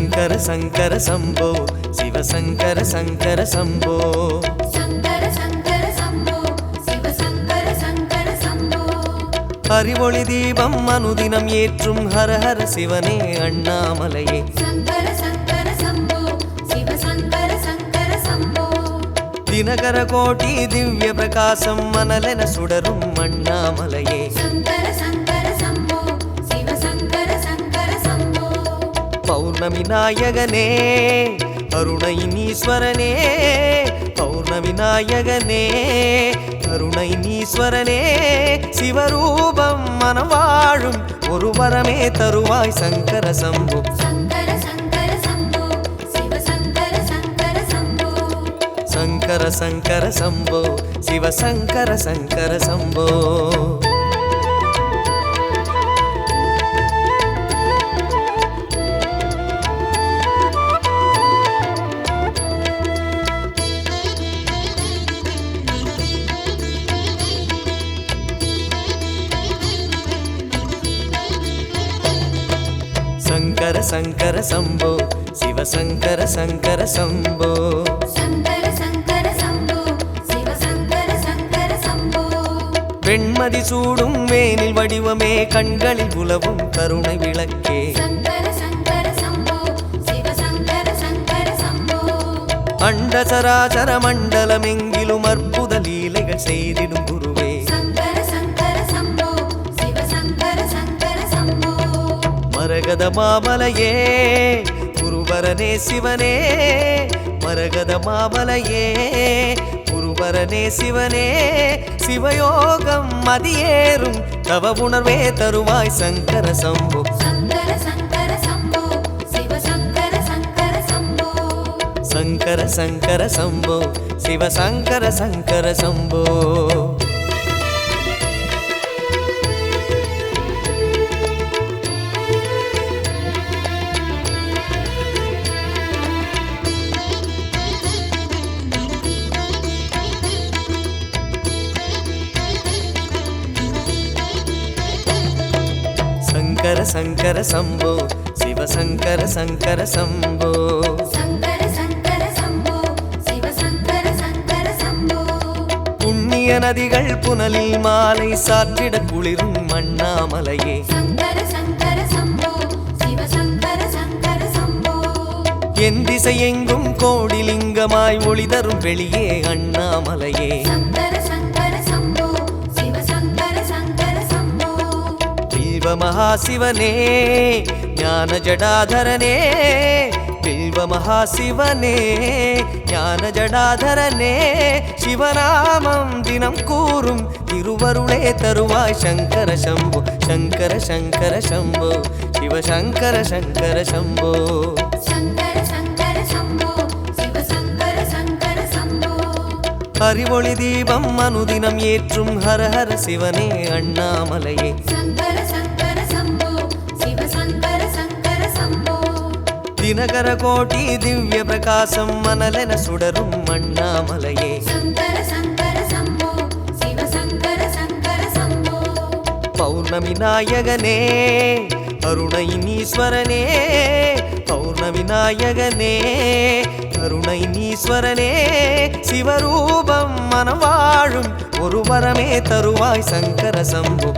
சங்கர சங்கர சம்போ. சிவசங்கர சங்கர சம்போ. அறிவொளி தீபம் அனுதினம் ஏற்றும் ஹர ஹர சிவனே அண்ணாமலையே. தினகர கோட்டி திவ்ய பிரகாசம் மணலென சுடரும் அண்ணாமலையே. பௌர்ணமி நாயகனே அருணை நீஸ்வரனே பௌர்ணமி நாயகனே அருணை நீஸ்வரனே சிவரூபம் மனம் வாழும் ஒரு வரமே தருவாய் சங்கர சம்பு. சங்கர சங்கர சம்போ சிவ சங்கர சங்கர சம்போ. சங்கர சங்கர சம்போ சிவசங்கர சங்கர சம்போ. சங்கர சங்கர சம்போ சிவசங்கர சங்கர சம்போ. சங்கர சங்கர சம்போ சிவ சங்கர சங்கர சம்போ. வெண்மதி சூடும் வேனில் வடிவமே கண்களில் உலவும் கருணை விளக்கே. சங்கர சங்கர சம்போ சிவ சங்கர சங்கர சம்போ. அண்ட சராசர மண்டலமெங்கிலும் அற்புத லீலைகள் செய்திடும் குருவே. மரகத மாமலையே குருவரனே சிவனே மரகத மாமலையே குருவரனே சிவனே சிவயோகம் மதியேறும் தவ உணர்வே தருவாய் சங்கர சம்போ. சங்கர சங்கர சம்போ சிவசங்கர சங்கர சம்போ. சங்கர சங்கர சம்போ. சிவசங்கர சங்கர சம்போ. புண்ணிய நதிகள் புனலில் மாலை சாற்றிட குளிரும் சம்போ. என் திசையெங்கும் கோடிலிங்கமாய் ஒளி தரும் வெளியே அண்ணாமலையே. மகாசிவனே ஞான ஜடாதரனே பில்வ மகாசிவனே ஞான ஜடாதரனே சிவநாமம் தினம் கூறும் திருவருளே தருவாய் சங்கர சம்பு சங்கர சங்கர சம்பு சிவசங்கர சங்கர சம்போ. அறிவொளி தீபம் அனுதினம் ஏற்றும் ஹர ஹர சிவனே அண்ணாமலையே. தினகர கோட்டி திவ்ய பிரகாசம் மணலென சுடரும் சம்போ பௌர்ணமி நாயகனே அருணை நீஸ்வரனே பௌர்ணமி நாயகனே அருணை நீஸ்வரனே சிவரூபம் மனம் வாழும் ஒரு வரமே தருவாய் சங்கர சம்பு.